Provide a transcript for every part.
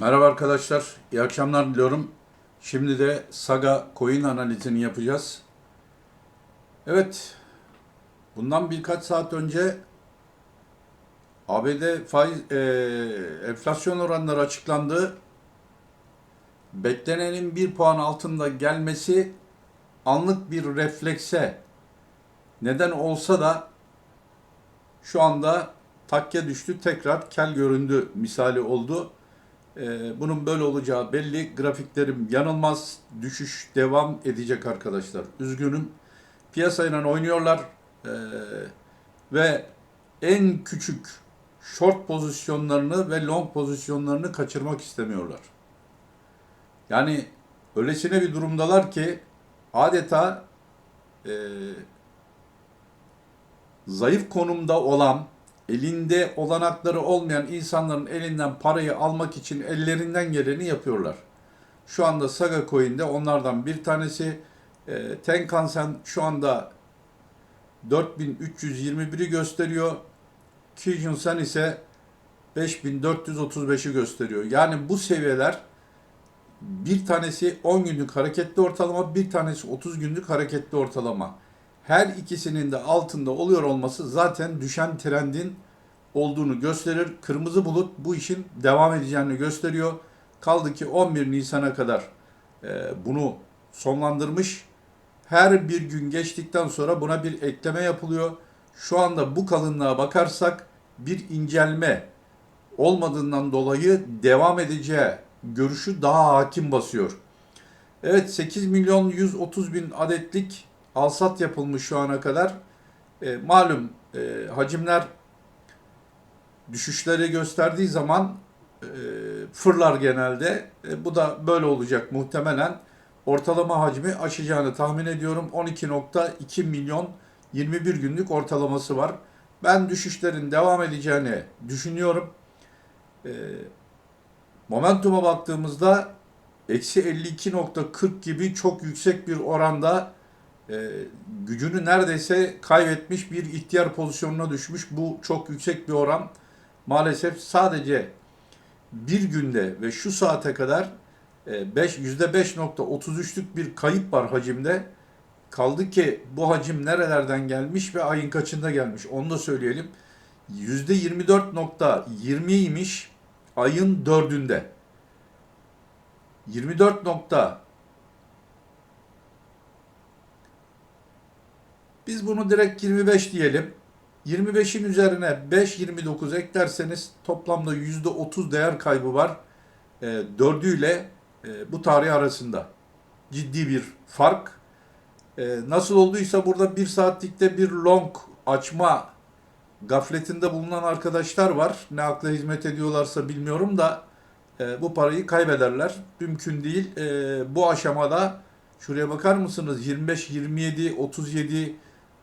Merhaba arkadaşlar, iyi akşamlar diliyorum. Şimdi de Saga coin analizini yapacağız. Evet, bundan birkaç saat önce ABD faiz e, enflasyon oranları açıklandı. Beklenenin bir puan altında gelmesi anlık bir reflekse neden olsa da şu anda takke düştü, tekrar kel göründü misali oldu. Ee, bunun böyle olacağı belli. Grafiklerim yanılmaz. Düşüş devam edecek arkadaşlar. Üzgünüm. Piyasayla oynuyorlar. Ee, ve en küçük short pozisyonlarını ve long pozisyonlarını kaçırmak istemiyorlar. Yani öylesine bir durumdalar ki adeta e, zayıf konumda olan elinde olanakları olmayan insanların elinden parayı almak için ellerinden geleni yapıyorlar. Şu anda Saga Coin'de onlardan bir tanesi. E, Tenkan-sen şu anda 4321'i gösteriyor. Kijun-sen ise 5435'i gösteriyor. Yani bu seviyeler bir tanesi 10 günlük hareketli ortalama, bir tanesi 30 günlük hareketli ortalama. Her ikisinin de altında oluyor olması zaten düşen trendin olduğunu gösterir. Kırmızı bulut bu işin devam edeceğini gösteriyor. Kaldı ki 11 Nisan'a kadar e, bunu sonlandırmış. Her bir gün geçtikten sonra buna bir ekleme yapılıyor. Şu anda bu kalınlığa bakarsak bir incelme olmadığından dolayı devam edeceği görüşü daha hakim basıyor. Evet 8 milyon 130 bin adetlik alsat yapılmış şu ana kadar. E, malum e, hacimler düşüşleri gösterdiği zaman e, fırlar genelde. E, bu da böyle olacak muhtemelen. Ortalama hacmi aşacağını tahmin ediyorum. 12.2 milyon 21 günlük ortalaması var. Ben düşüşlerin devam edeceğini düşünüyorum. E, momentuma baktığımızda eksi 52.40 gibi çok yüksek bir oranda e, gücünü neredeyse kaybetmiş bir ihtiyar pozisyonuna düşmüş. Bu çok yüksek bir oran maalesef sadece bir günde ve şu saate kadar 5 %5.33'lük bir kayıp var hacimde. Kaldı ki bu hacim nerelerden gelmiş ve ayın kaçında gelmiş onu da söyleyelim. %24.20 imiş ayın dördünde. 24 biz bunu direkt 25 diyelim. 25'in üzerine 5.29 eklerseniz toplamda %30 değer kaybı var. E, dördüyle e, bu tarih arasında. Ciddi bir fark. E, nasıl olduysa burada bir saatlikte bir long açma gafletinde bulunan arkadaşlar var. Ne akla hizmet ediyorlarsa bilmiyorum da e, bu parayı kaybederler. Mümkün değil. E, bu aşamada şuraya bakar mısınız? 25, 27, 37,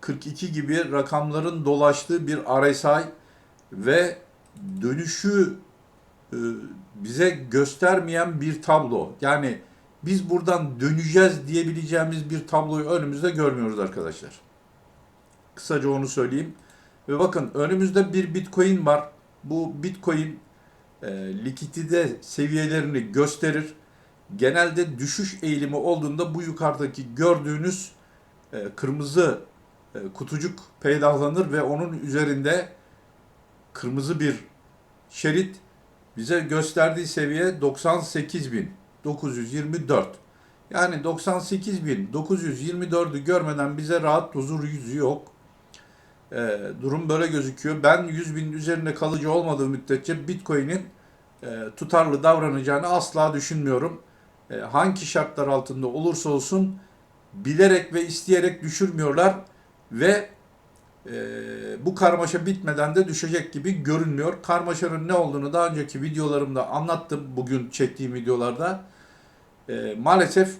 42 gibi rakamların dolaştığı bir RSI ve dönüşü e, bize göstermeyen bir tablo. Yani biz buradan döneceğiz diyebileceğimiz bir tabloyu önümüzde görmüyoruz arkadaşlar. Kısaca onu söyleyeyim. Ve bakın önümüzde bir Bitcoin var. Bu Bitcoin e, likidite seviyelerini gösterir. Genelde düşüş eğilimi olduğunda bu yukarıdaki gördüğünüz e, kırmızı kutucuk peydahlanır ve onun üzerinde kırmızı bir şerit bize gösterdiği seviye 98.924. Yani 98.924'ü görmeden bize rahat huzur yüzü yok. E, durum böyle gözüküyor. Ben 100 bin üzerinde kalıcı olmadığı müddetçe Bitcoin'in e, tutarlı davranacağını asla düşünmüyorum. E, hangi şartlar altında olursa olsun bilerek ve isteyerek düşürmüyorlar ve e, bu karmaşa bitmeden de düşecek gibi görünmüyor. Karmaşanın ne olduğunu daha önceki videolarımda anlattım bugün çektiğim videolarda. E, maalesef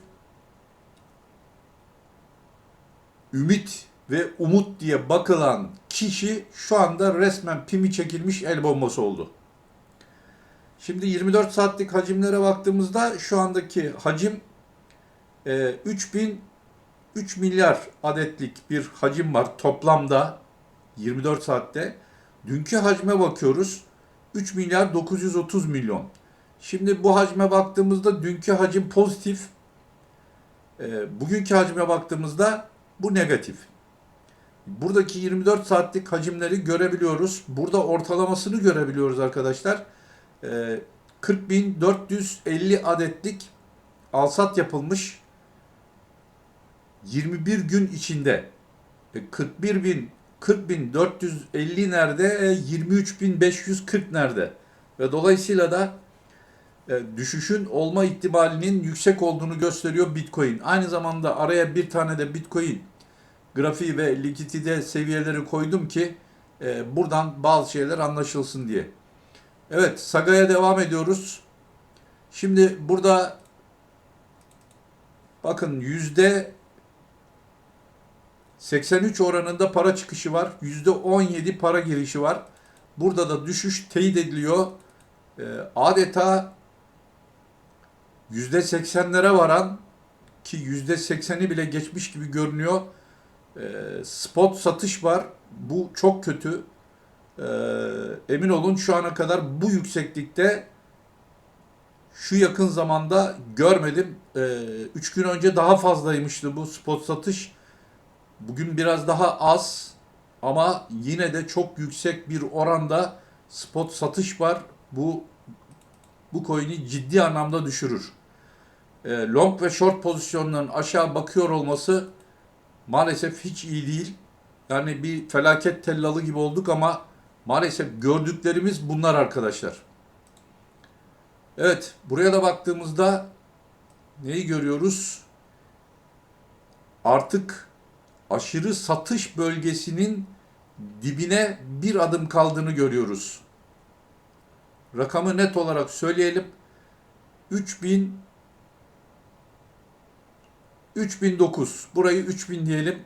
ümit ve umut diye bakılan kişi şu anda resmen pimi çekilmiş el bombası oldu. Şimdi 24 saatlik hacimlere baktığımızda şu andaki hacim e, 3000 3 milyar adetlik bir hacim var toplamda 24 saatte. Dünkü hacme bakıyoruz. 3 milyar 930 milyon. Şimdi bu hacme baktığımızda dünkü hacim pozitif. E, bugünkü hacme baktığımızda bu negatif. Buradaki 24 saatlik hacimleri görebiliyoruz. Burada ortalamasını görebiliyoruz arkadaşlar. E, 40.450 adetlik alsat yapılmış 21 gün içinde. E, 41 bin 40.450 nerede? E, 23.540 nerede? Ve dolayısıyla da e, düşüşün olma ihtimalinin yüksek olduğunu gösteriyor Bitcoin. Aynı zamanda araya bir tane de Bitcoin grafiği ve likidite seviyeleri koydum ki buradan bazı şeyler anlaşılsın diye. Evet, Saga'ya devam ediyoruz. Şimdi burada bakın yüzde 83 oranında para çıkışı var. Yüzde 17 para girişi var. Burada da düşüş teyit ediliyor. E, adeta yüzde 80'lere varan ki yüzde 80'i bile geçmiş gibi görünüyor. E, spot satış var. Bu çok kötü. E, emin olun şu ana kadar bu yükseklikte şu yakın zamanda görmedim. 3 gün önce daha fazlaymıştı bu spot satış. Bugün biraz daha az ama yine de çok yüksek bir oranda spot satış var. Bu bu coin'i ciddi anlamda düşürür. E, long ve short pozisyonların aşağı bakıyor olması maalesef hiç iyi değil. Yani bir felaket tellalı gibi olduk ama maalesef gördüklerimiz bunlar arkadaşlar. Evet, buraya da baktığımızda neyi görüyoruz? Artık aşırı satış bölgesinin dibine bir adım kaldığını görüyoruz. Rakamı net olarak söyleyelim. 3000 3009. Burayı 3000 diyelim.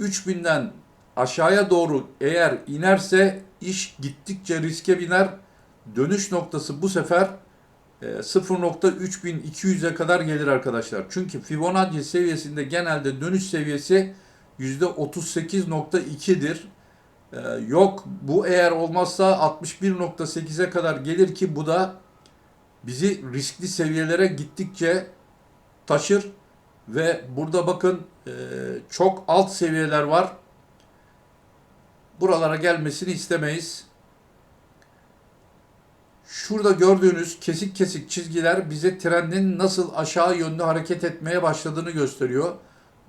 3000'den aşağıya doğru eğer inerse iş gittikçe riske biner. Dönüş noktası bu sefer e, 0.3200'e kadar gelir arkadaşlar. Çünkü Fibonacci seviyesinde genelde dönüş seviyesi %38.2'dir. Ee, yok bu eğer olmazsa 61.8'e kadar gelir ki bu da bizi riskli seviyelere gittikçe taşır ve burada bakın e, çok alt seviyeler var. Buralara gelmesini istemeyiz. Şurada gördüğünüz kesik kesik çizgiler bize trendin nasıl aşağı yönlü hareket etmeye başladığını gösteriyor.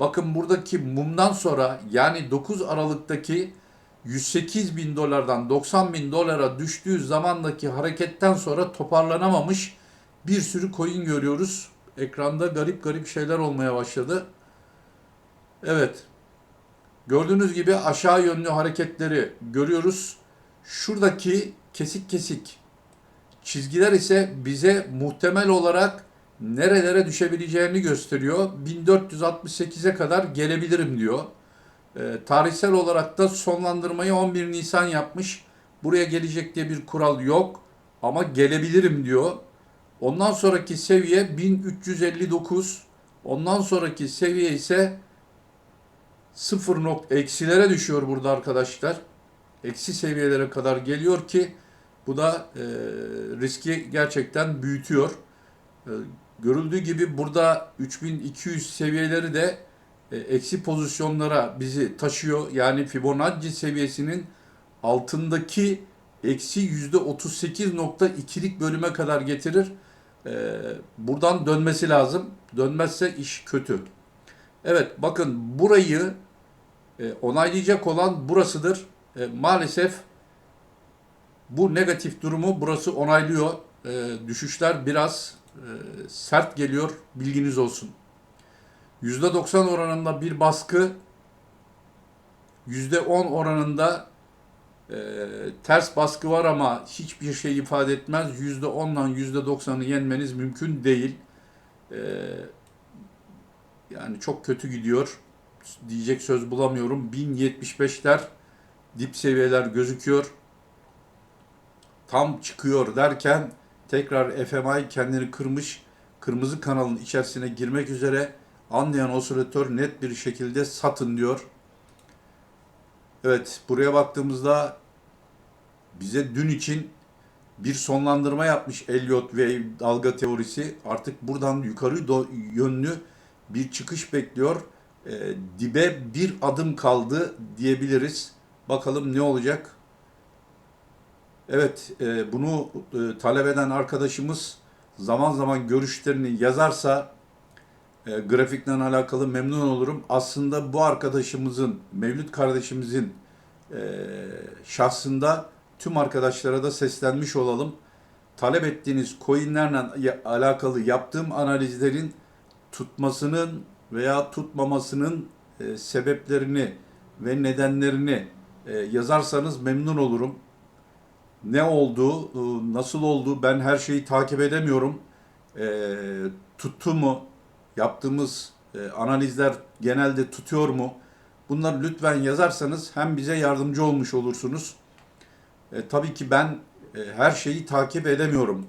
Bakın buradaki mumdan sonra yani 9 Aralık'taki 108 bin dolardan 90 bin dolara düştüğü zamandaki hareketten sonra toparlanamamış bir sürü coin görüyoruz. Ekranda garip garip şeyler olmaya başladı. Evet. Gördüğünüz gibi aşağı yönlü hareketleri görüyoruz. Şuradaki kesik kesik çizgiler ise bize muhtemel olarak nerelere düşebileceğini gösteriyor. 1468'e kadar gelebilirim diyor. E, tarihsel olarak da sonlandırmayı 11 Nisan yapmış. Buraya gelecek diye bir kural yok ama gelebilirim diyor. Ondan sonraki seviye 1359. Ondan sonraki seviye ise 0 nokta eksilere düşüyor burada arkadaşlar. Eksi seviyelere kadar geliyor ki bu da e, riski gerçekten büyütüyor. E, görüldüğü gibi burada 3200 seviyeleri de e, eksi pozisyonlara bizi taşıyor. Yani Fibonacci seviyesinin altındaki eksi %38.2'lik bölüme kadar getirir. E, buradan dönmesi lazım. Dönmezse iş kötü. Evet bakın burayı e, onaylayacak olan burasıdır. Maalesef bu negatif durumu burası onaylıyor. Düşüşler biraz sert geliyor. Bilginiz olsun. %90 oranında bir baskı, %10 oranında e, ters baskı var ama hiçbir şey ifade etmez. %10'dan %90'ı yenmeniz mümkün değil. E, yani çok kötü gidiyor. Diyecek söz bulamıyorum. 1075'ler dip seviyeler gözüküyor. Tam çıkıyor derken tekrar FMI kendini kırmış. Kırmızı kanalın içerisine girmek üzere anlayan osilatör net bir şekilde satın diyor. Evet buraya baktığımızda bize dün için bir sonlandırma yapmış Elliott Wave dalga teorisi. Artık buradan yukarı do- yönlü bir çıkış bekliyor. E, dibe bir adım kaldı diyebiliriz. Bakalım ne olacak? Evet, e, bunu e, talep eden arkadaşımız zaman zaman görüşlerini yazarsa e, grafikten alakalı memnun olurum. Aslında bu arkadaşımızın, Mevlüt kardeşimizin e, şahsında tüm arkadaşlara da seslenmiş olalım. Talep ettiğiniz coinlerle alakalı yaptığım analizlerin tutmasının veya tutmamasının e, sebeplerini ve nedenlerini e, yazarsanız memnun olurum. Ne oldu, e, nasıl oldu ben her şeyi takip edemiyorum. E, tuttu mu, yaptığımız e, analizler genelde tutuyor mu? Bunları lütfen yazarsanız hem bize yardımcı olmuş olursunuz. E, tabii ki ben e, her şeyi takip edemiyorum.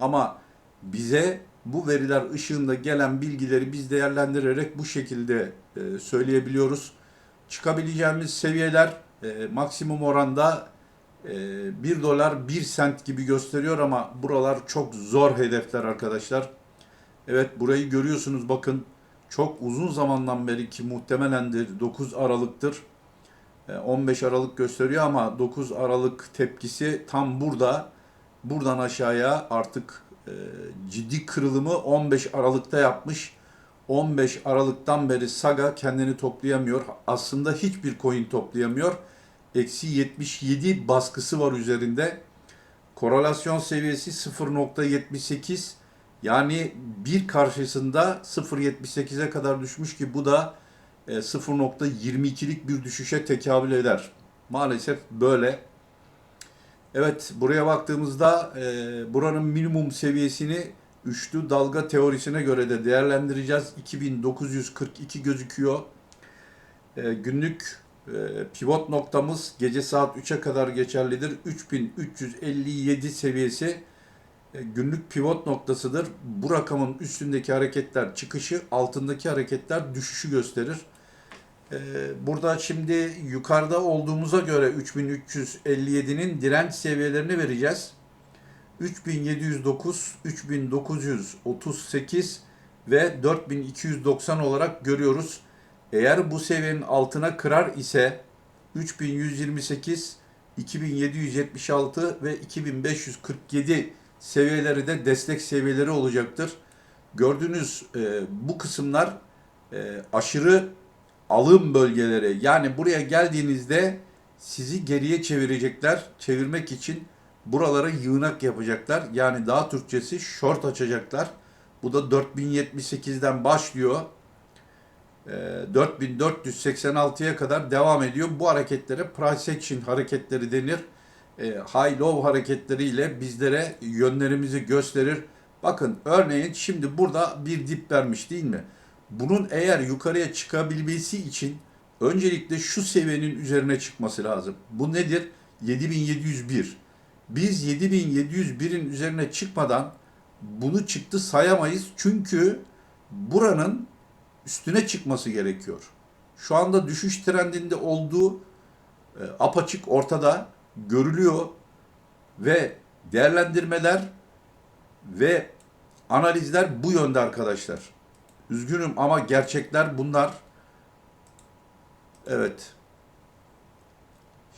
Ama bize bu veriler ışığında gelen bilgileri biz değerlendirerek bu şekilde e, söyleyebiliyoruz. Çıkabileceğimiz seviyeler e, maksimum oranda 1 dolar 1 sent gibi gösteriyor ama buralar çok zor hedefler arkadaşlar. Evet burayı görüyorsunuz bakın çok uzun zamandan beri ki muhtemelen de 9 Aralık'tır. E, 15 Aralık gösteriyor ama 9 Aralık tepkisi tam burada. Buradan aşağıya artık e, ciddi kırılımı 15 Aralık'ta yapmış. 15 Aralık'tan beri Saga kendini toplayamıyor. Aslında hiçbir coin toplayamıyor. Eksi 77 baskısı var üzerinde. Korelasyon seviyesi 0.78 yani bir karşısında 0.78'e kadar düşmüş ki bu da e, 0.22'lik bir düşüşe tekabül eder. Maalesef böyle. Evet buraya baktığımızda e, buranın minimum seviyesini üçlü dalga teorisine göre de değerlendireceğiz. 2942 gözüküyor. E, günlük e, pivot noktamız gece saat 3'e kadar geçerlidir. 3357 seviyesi e, günlük pivot noktasıdır. Bu rakamın üstündeki hareketler çıkışı, altındaki hareketler düşüşü gösterir. E, Burada şimdi yukarıda olduğumuza göre 3357'nin direnç seviyelerini vereceğiz. 3709, 3938 ve 4290 olarak görüyoruz. Eğer bu seviyenin altına kırar ise 3128, 2776 ve 2547 seviyeleri de destek seviyeleri olacaktır. Gördüğünüz e, bu kısımlar e, aşırı alım bölgeleri. Yani buraya geldiğinizde sizi geriye çevirecekler. Çevirmek için buralara yığınak yapacaklar. Yani daha Türkçesi short açacaklar. Bu da 4078'den başlıyor. E, 4486'ya kadar devam ediyor. Bu hareketlere price action hareketleri denir. E, high low hareketleriyle bizlere yönlerimizi gösterir. Bakın örneğin şimdi burada bir dip vermiş değil mi? Bunun eğer yukarıya çıkabilmesi için öncelikle şu seviyenin üzerine çıkması lazım. Bu nedir? 7701. Biz 7701'in üzerine çıkmadan bunu çıktı sayamayız. Çünkü buranın üstüne çıkması gerekiyor. Şu anda düşüş trendinde olduğu e, apaçık ortada görülüyor ve değerlendirmeler ve analizler bu yönde arkadaşlar. Üzgünüm ama gerçekler bunlar. Evet.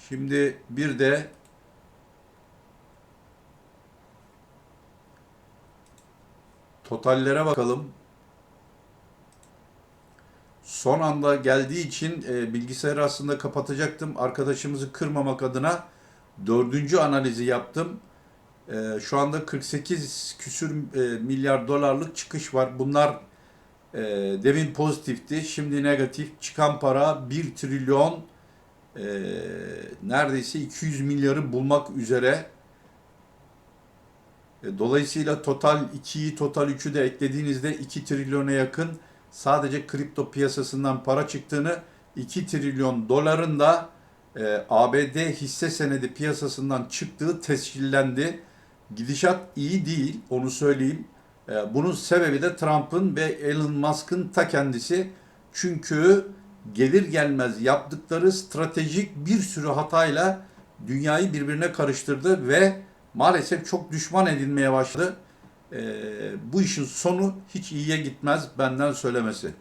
Şimdi bir de totallere bakalım. Son anda geldiği için e, bilgisayarı aslında kapatacaktım. Arkadaşımızı kırmamak adına dördüncü analizi yaptım. E, şu anda 48 küsür e, milyar dolarlık çıkış var. Bunlar e, demin pozitifti, şimdi negatif. Çıkan para 1 trilyon e, neredeyse 200 milyarı bulmak üzere. E, Dolayısıyla total 2'yi total 3'ü de eklediğinizde 2 trilyona yakın sadece kripto piyasasından para çıktığını 2 trilyon doların da e, ABD hisse senedi piyasasından çıktığı tescillendi. Gidişat iyi değil onu söyleyeyim. E, bunun sebebi de Trump'ın ve Elon Musk'ın ta kendisi. Çünkü gelir gelmez yaptıkları stratejik bir sürü hatayla dünyayı birbirine karıştırdı ve maalesef çok düşman edilmeye başladı. Ee, bu işin sonu hiç iyiye gitmez benden söylemesi.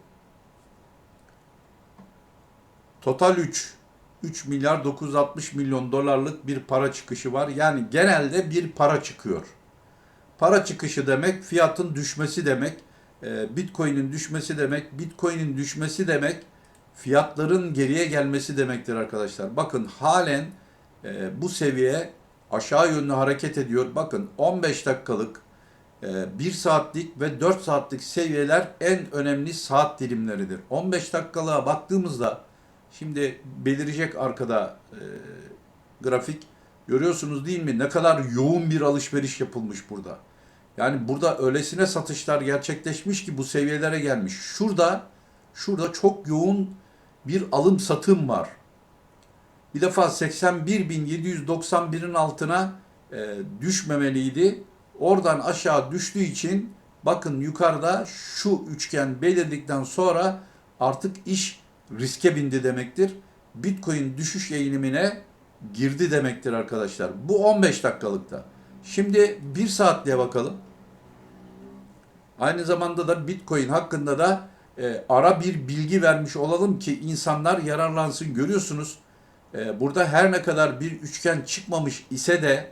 Total 3. 3 milyar 960 milyon dolarlık bir para çıkışı var. Yani genelde bir para çıkıyor. Para çıkışı demek fiyatın düşmesi demek. Ee, Bitcoin'in düşmesi demek. Bitcoin'in düşmesi demek fiyatların geriye gelmesi demektir arkadaşlar. Bakın halen e, bu seviye aşağı yönlü hareket ediyor. Bakın 15 dakikalık, e, 1 saatlik ve 4 saatlik seviyeler en önemli saat dilimleridir. 15 dakikalığa baktığımızda şimdi belirecek arkada e, grafik görüyorsunuz değil mi? Ne kadar yoğun bir alışveriş yapılmış burada. Yani burada öylesine satışlar gerçekleşmiş ki bu seviyelere gelmiş. Şurada şurada çok yoğun bir alım satım var. Bir defa 81.791'in altına e, düşmemeliydi. Oradan aşağı düştüğü için bakın yukarıda şu üçgen belirdikten sonra artık iş riske bindi demektir. Bitcoin düşüş eğilimine girdi demektir arkadaşlar. Bu 15 dakikalıkta. Şimdi 1 saatliğe bakalım. Aynı zamanda da Bitcoin hakkında da e, ara bir bilgi vermiş olalım ki insanlar yararlansın. Görüyorsunuz e, burada her ne kadar bir üçgen çıkmamış ise de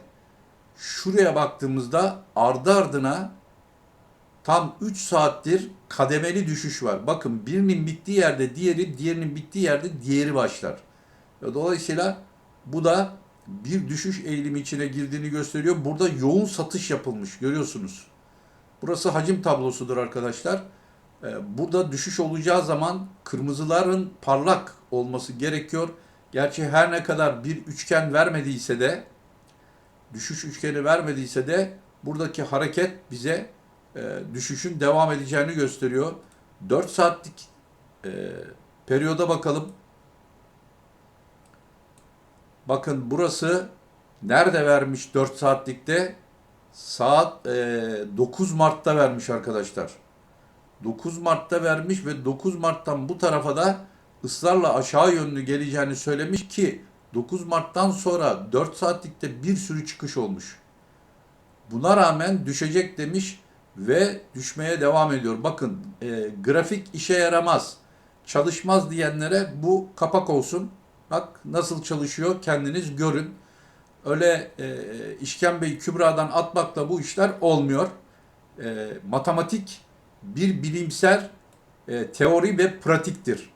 şuraya baktığımızda ardı ardına tam 3 saattir kademeli düşüş var. Bakın birinin bittiği yerde diğeri, diğerinin bittiği yerde diğeri başlar. Dolayısıyla bu da bir düşüş eğilimi içine girdiğini gösteriyor. Burada yoğun satış yapılmış görüyorsunuz. Burası hacim tablosudur arkadaşlar. Ee, Burada düşüş olacağı zaman kırmızıların parlak olması gerekiyor. Gerçi her ne kadar bir üçgen vermediyse de düşüş üçgeni vermediyse de buradaki hareket bize e, düşüşün devam edeceğini gösteriyor. 4 saatlik e, periyoda bakalım. Bakın burası nerede vermiş 4 saatlikte? Saat e, 9 Mart'ta vermiş arkadaşlar. 9 Mart'ta vermiş ve 9 Mart'tan bu tarafa da ısrarla aşağı yönlü geleceğini söylemiş ki 9 Mart'tan sonra 4 saatlikte bir sürü çıkış olmuş. Buna rağmen düşecek demiş ve düşmeye devam ediyor. Bakın e, grafik işe yaramaz, çalışmaz diyenlere bu kapak olsun. Bak nasıl çalışıyor kendiniz görün. Öyle e, işkembeyi kübradan atmakla bu işler olmuyor. E, matematik bir bilimsel e, teori ve pratiktir.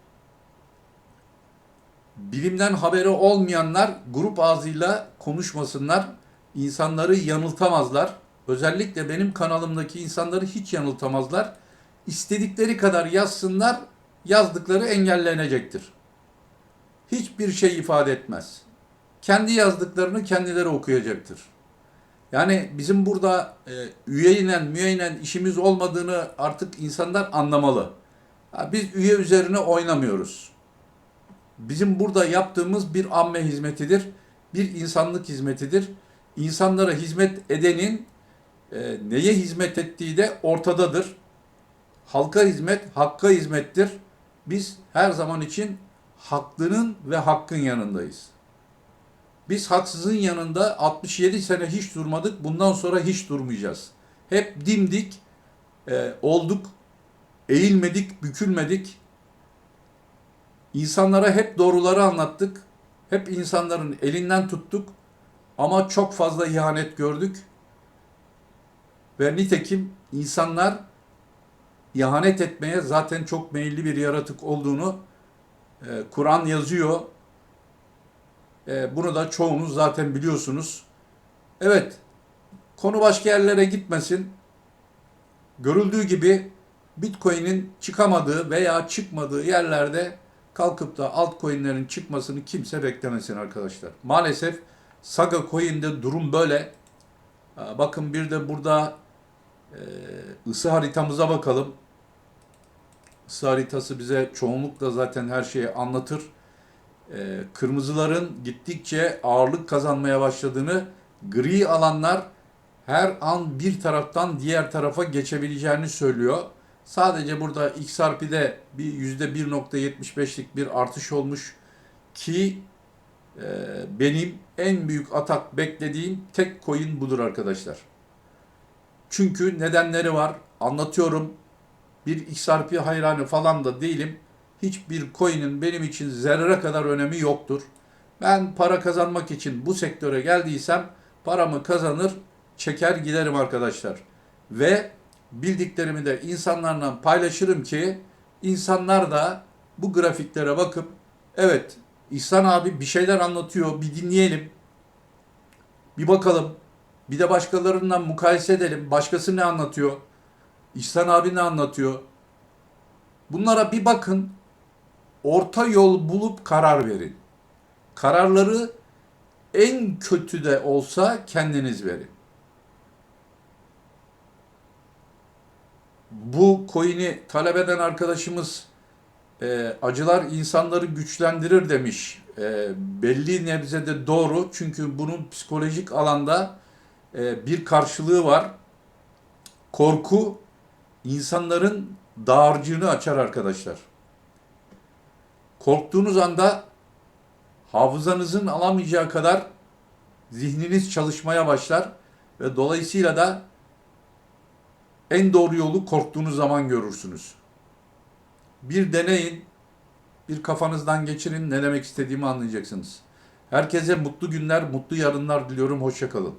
Bilimden haberi olmayanlar grup ağzıyla konuşmasınlar. İnsanları yanıltamazlar. Özellikle benim kanalımdaki insanları hiç yanıltamazlar. İstedikleri kadar yazsınlar, yazdıkları engellenecektir. Hiçbir şey ifade etmez. Kendi yazdıklarını kendileri okuyacaktır. Yani bizim burada e, üyeyle müyeynen işimiz olmadığını artık insanlar anlamalı. Ha, biz üye üzerine oynamıyoruz. Bizim burada yaptığımız bir amme hizmetidir. Bir insanlık hizmetidir. İnsanlara hizmet edenin e, neye hizmet ettiği de ortadadır. Halka hizmet, hakka hizmettir. Biz her zaman için haklının ve hakkın yanındayız. Biz haksızın yanında 67 sene hiç durmadık. Bundan sonra hiç durmayacağız. Hep dimdik e, olduk. Eğilmedik, bükülmedik. İnsanlara hep doğruları anlattık. Hep insanların elinden tuttuk. Ama çok fazla ihanet gördük. Ve nitekim insanlar ihanet etmeye zaten çok meyilli bir yaratık olduğunu e, Kur'an yazıyor. E, bunu da çoğunuz zaten biliyorsunuz. Evet, konu başka yerlere gitmesin. Görüldüğü gibi Bitcoin'in çıkamadığı veya çıkmadığı yerlerde kalkıp da altcoin'lerin çıkmasını kimse beklemesin arkadaşlar. Maalesef Saga Coin'de durum böyle. Aa, Bakın bir de burada e, ısı haritamıza bakalım. Isı haritası bize çoğunlukla zaten her şeyi anlatır. E, kırmızıların gittikçe ağırlık kazanmaya başladığını, gri alanlar her an bir taraftan diğer tarafa geçebileceğini söylüyor. Sadece burada XRP'de bir %1.75'lik bir artış olmuş ki Ee, benim en büyük atak beklediğim tek coin budur arkadaşlar. Çünkü nedenleri var. Anlatıyorum. Bir XRP hayranı falan da değilim. Hiçbir coin'in benim için zerre kadar önemi yoktur. Ben para kazanmak için bu sektöre geldiysem paramı kazanır, çeker giderim arkadaşlar. Ve bildiklerimi de insanlarla paylaşırım ki insanlar da bu grafiklere bakıp evet İhsan abi bir şeyler anlatıyor bir dinleyelim. Bir bakalım. Bir de başkalarından mukayese edelim. Başkası ne anlatıyor? İhsan abi ne anlatıyor? Bunlara bir bakın. Orta yol bulup karar verin. Kararları en kötü de olsa kendiniz verin. Bu coin'i talep eden arkadaşımız e, acılar insanları güçlendirir demiş. E, belli nebzede doğru çünkü bunun psikolojik alanda e, bir karşılığı var. Korku insanların dağarcığını açar arkadaşlar. Korktuğunuz anda hafızanızın alamayacağı kadar zihniniz çalışmaya başlar ve dolayısıyla da en doğru yolu korktuğunuz zaman görürsünüz. Bir deneyin, bir kafanızdan geçirin ne demek istediğimi anlayacaksınız. Herkese mutlu günler, mutlu yarınlar diliyorum. Hoşçakalın.